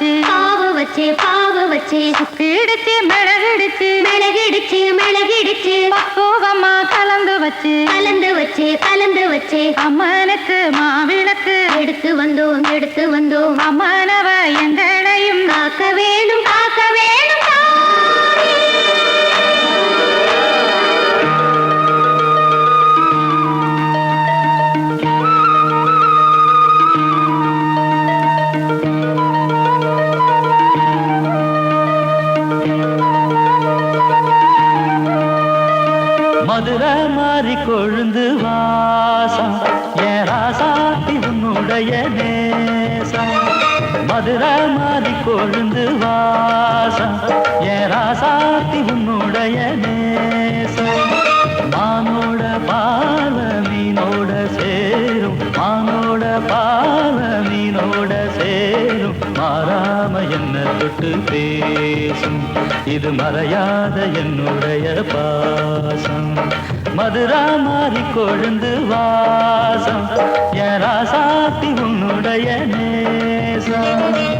வச்சு பாவு வச்சு பாவு வச்சு. சுக்கிடுச்சு மிளகிடுச்சு. மிளகிடுச்சு மிளகிடுச்சு. பக்குவமா கலந்து வச்சு. கலந்து வச்சு கலந்து வச்சு. அம்மனுக்கு மாவிளக்கு. எடுத்து வந்தோம் எடுத்து வந்தோம். அம்மனவ எங்களையும் காக்க வேணும் பேசும். இது மறையாத என்னுடைய பாசம். மதுரா மாறி கொழுந்து வாசம். என் ராசாத்தி உன்னுடைய நேசம்.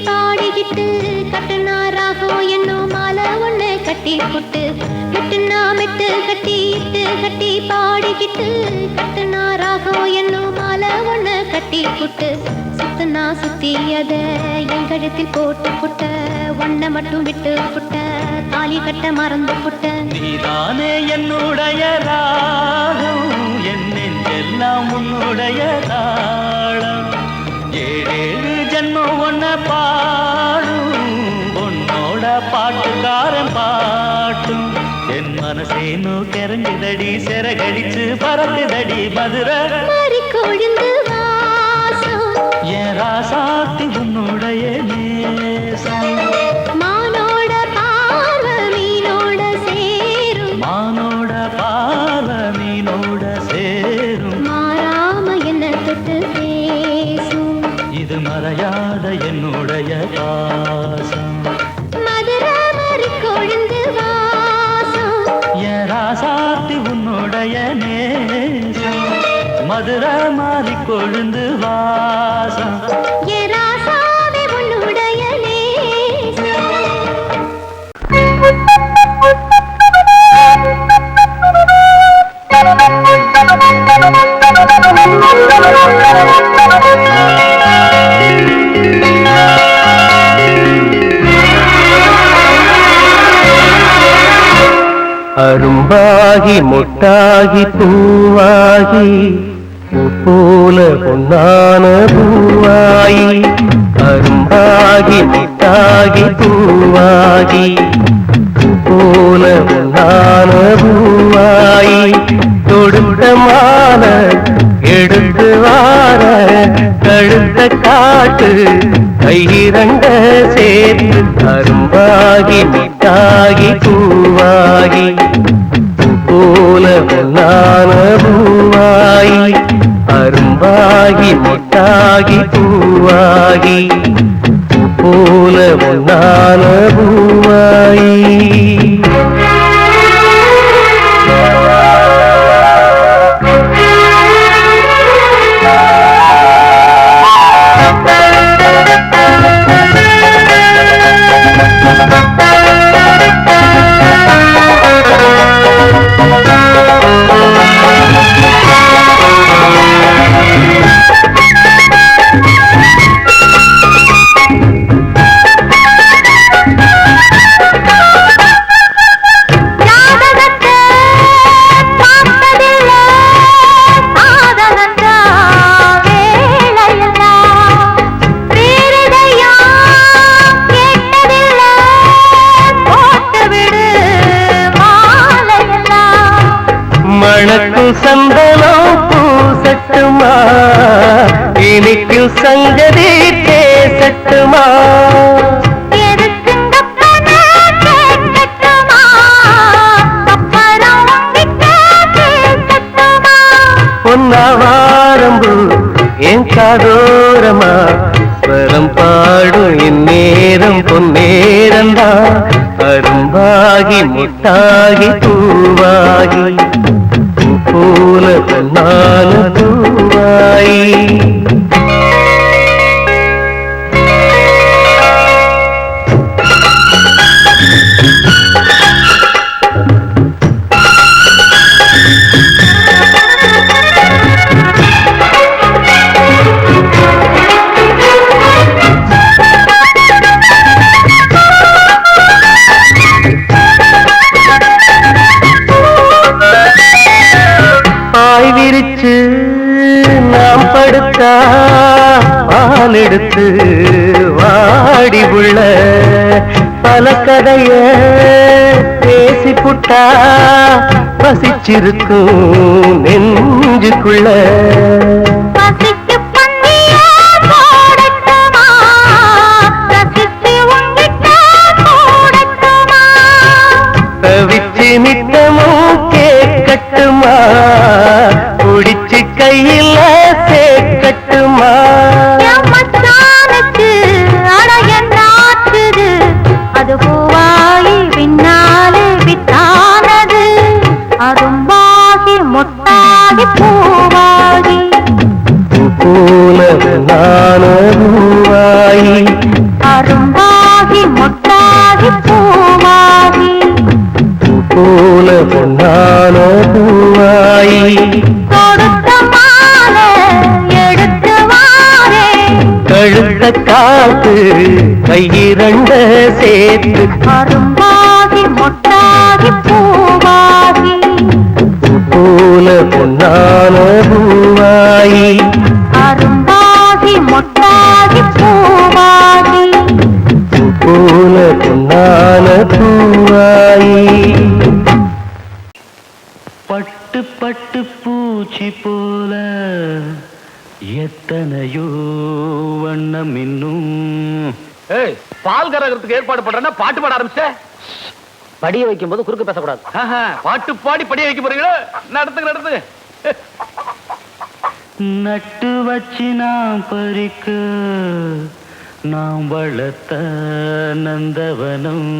பாடிக்கிட்டு கட்டுனா என்னோ மாலை ஒண்ணு கட்டி புட்டு மெட்டுனா மெட்டு கட்டி இட்டு கட்டி பாடிக்கிட்டு கட்டுனா என்னோ மாலை ஒண்ணு கட்டி புட்டு சுத்தனா சுத்தி அத என் கழுத்தில் போட்டு புட்ட ஒன்ன மட்டும் விட்டு புட்ட தாலி கட்ட மறந்து புட்ட. நீதானே என்னுடைய ராகம் என் நெஞ்செல்லாம் உன்னுடைய தாளம். ஏழேழு ஜென்மம் ஒன்ன பாடும் உன்னோட பாட்டுக்காரன் பாட்டும். என் மனசேனோ கிறங்குதடி சிறகடிச்சு பறக்குதடி மதுரை. என் ராசாத்தி உன்னுடைய நேசம். ராசாத்தி உன்னுடைய நேசம். மதுரை மாறி கொழுந்து வாசம். அரும்பாகி முட்டாகி பூவாகி போல பொன்னான பூவாயி அரும்பாகி முட்டாகி பூவாகி போல பொன்னான பூவாயி தொடுத்தமான எடுத்து வார கழுத்த காட்டு கையிரண்ட சேர்த்து அரும்பாகி பூவாகி என் வரம் பாடும் இந்நேரம் பொன்னேரந்தா. அரும்பாகி முட்டாகி பூவாகி. பூ போல பொன்னான பேசி புட்டா பசிச்சிருக்கும் நெஞ்சுக்குள்ள. கையிரண்ட சேர்த்து அரும்பாகி மொட்டாகி பூவாகி. போல பொன்னான பூவாயி அரும்பாகி மொட்டாகி பூவாகி. போல பொன்னான பூவாயி பட்டு பட்டு பூச்சி போல எத்தனையோ வண்ணம் இன்னும் ஏய் பால் கறக்கிறதுக்கு ஏற்பாடு பண்றேன்னா பாட்டு பாட ஆரம்பிச்ச படிய வைக்கும் போது குறுக்கு பேசக்கூடாது. பாட்டு பாடி படிய வைக்க போறீங்களோ? நடத்துங்க நடத்துங்க நட்டு வச்சு நாம் பறிக்க நாம் வளர்த்த நந்தவனம்.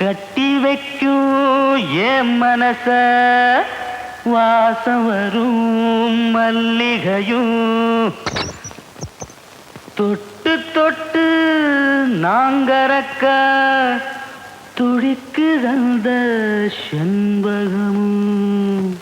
கட்டி வைக்கும் என் மனச? வாசம் வரும் மல்லிகையும். தொட்டு தொட்டு நாங்கறக்க துடிக்கு அந்த செண்பகமும்.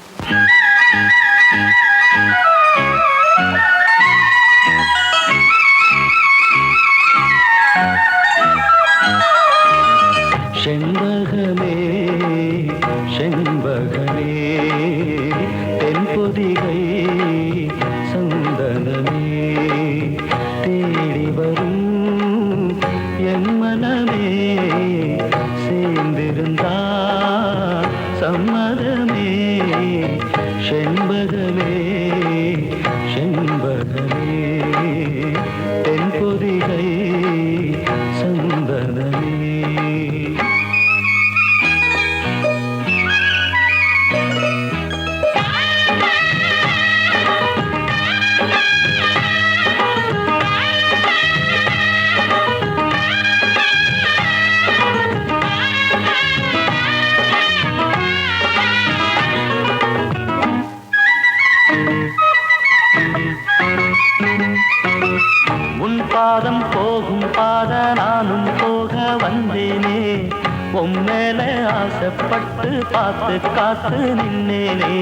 பார்த்து காத்து நின்னேனே.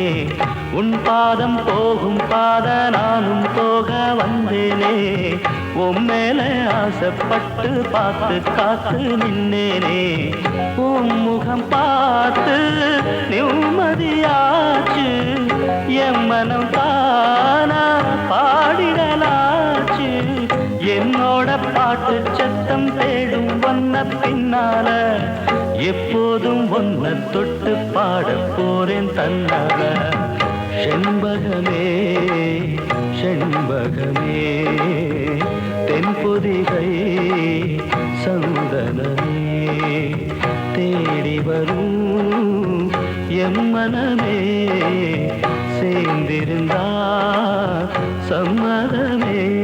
உன் பாதம் போகும் பாத நானும் போக வந்தேனே. உன் மேல ஆசைப்பட்டு பார்த்து காத்து நின்னேனே. உன் முகம் பார்த்து நிம்மதியாச்சு. என் மனம் தானா பாடிடலாச்சு. என்னோட பாட்டு சத்தம் தேடும் ஒன்ன பின்னால எப்போதும் ஒன்ன தொட்டு பாட போறேன் தன்னால செண்பகமே செண்பகமே. தென்புதிகை சந்தனமே. தேடி வரும் எம்மனமே சேர்ந்திருந்தா சம்மதமே.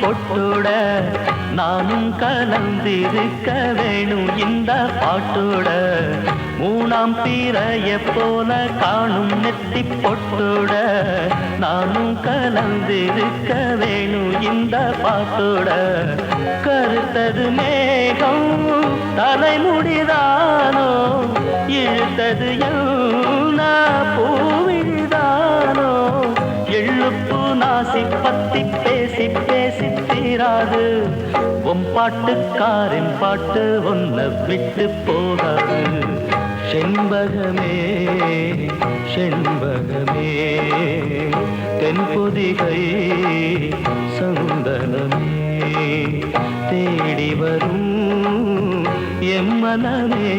பொட்டோட நானும் கலந்திருக்க வேணும் இந்த பாட்டோட. மூணாம் பீரைய போல காணும் நெத்தி பொட்டோட நானும் கலந்திருக்க வேணும் இந்த பாட்டோட. கருத்தது மேகம் தலைமுடிதானோ இழுத்தது யமுனா பூவிழிதானோ எழுப்பு நாசி பத்தி பேசி பேசி உன் பாட்டுக்காரின் பாட்டு ஒன்ன விட்டு போகாது. செண்பகமே செண்பகமே தென்புதிகை சந்தனமே. தேடி வரும் எம்மனமே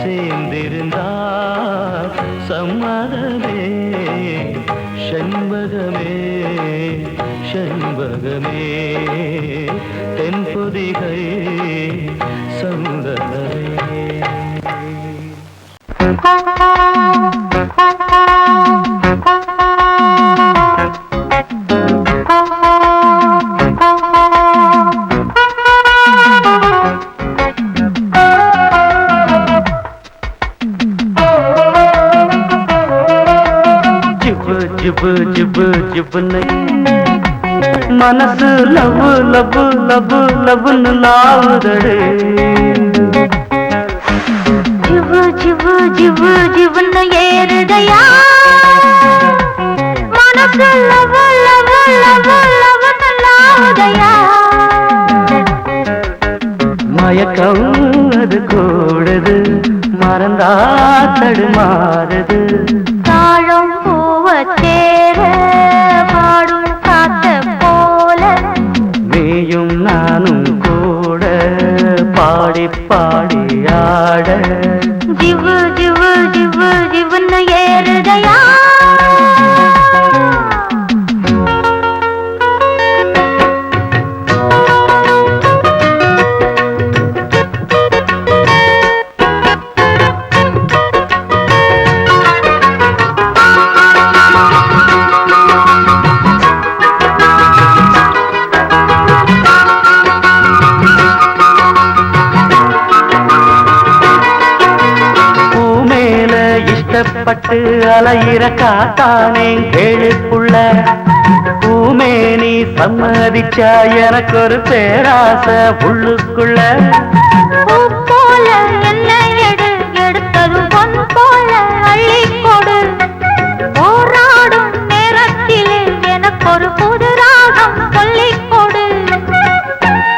சேர்ந்திருந்தா சம்மத செண்பகமே தென்பொதிகை சந்தனமே ஜிபு ஜிபு ஜிபு ஜிபுன்னு. மனசு லவ் லவ் லவ் லவ்னு லாவுதடு ஜிவு ஜிவு ஜிவு ஜிவுன்னு ஏறுதையா? மனசு லவ லவ லவ லவன்னு லாவுதையா மயக்கம் அது கூடுது மறந்தா தடுமாறுது. தாழம் பூவ பாடி ஆட ஜிவு ஜிவு ஜிவு ஜிவுன்னு ஏறுதையா? இஷ்டப்பட்டு அலையிற காத்தானே கேளுக்குள்ள. பூமேனி சம்மதிச்சா எனக்கு ஒரு பேராசை உள்ளுக்குள்ள.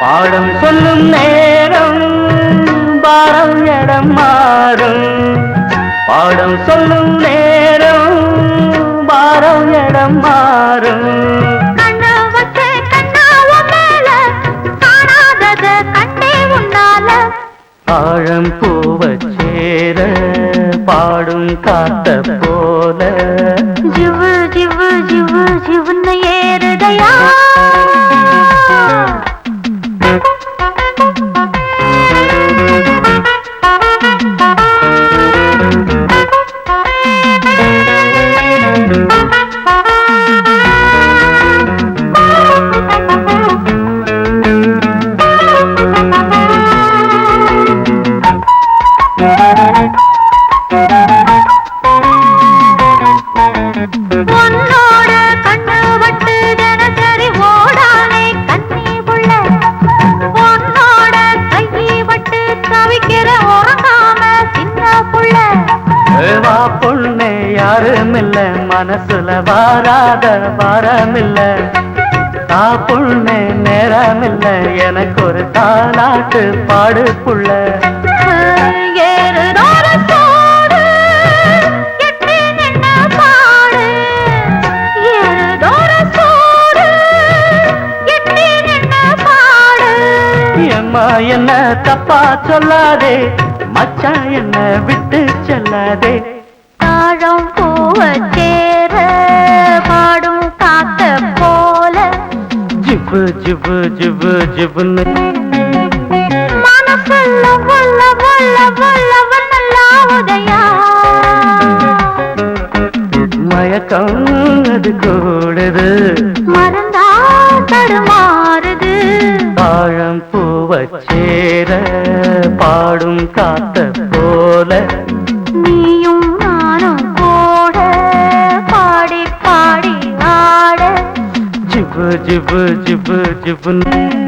பாடம் சொல்லும் நேரம் பாரம் இடம் மாறும். பாடம் சொல்லும் நேரம் பாரம் இடம் மாறும். ஆழம் பூவச் சேர பாட பாடும் காத்த போல. ஜிவு ஜிவு ஜிவு ஜிவுன்னு ஏறுதையா? வாராத வாரமில்ல தா பொண்ணே நேரமில்ல எனக்கு ஒரு தாலாட்டு பாடு. புள்ள என்ன தப்பா சொல்லாதே. மச்சான் என்ன விட்டு செல்லாதே. தாழம் பூவ ஜிபு ஜிபு ஜிபு மனசுல வல்ல வல்ல வல்ல வல்லலாவுதையா மயக்கம் அது கூடுது. மறந்தா தடுமாறுது. தாழம் பூவச் சேர பாடும் காத்த பாடி பாடி ஆட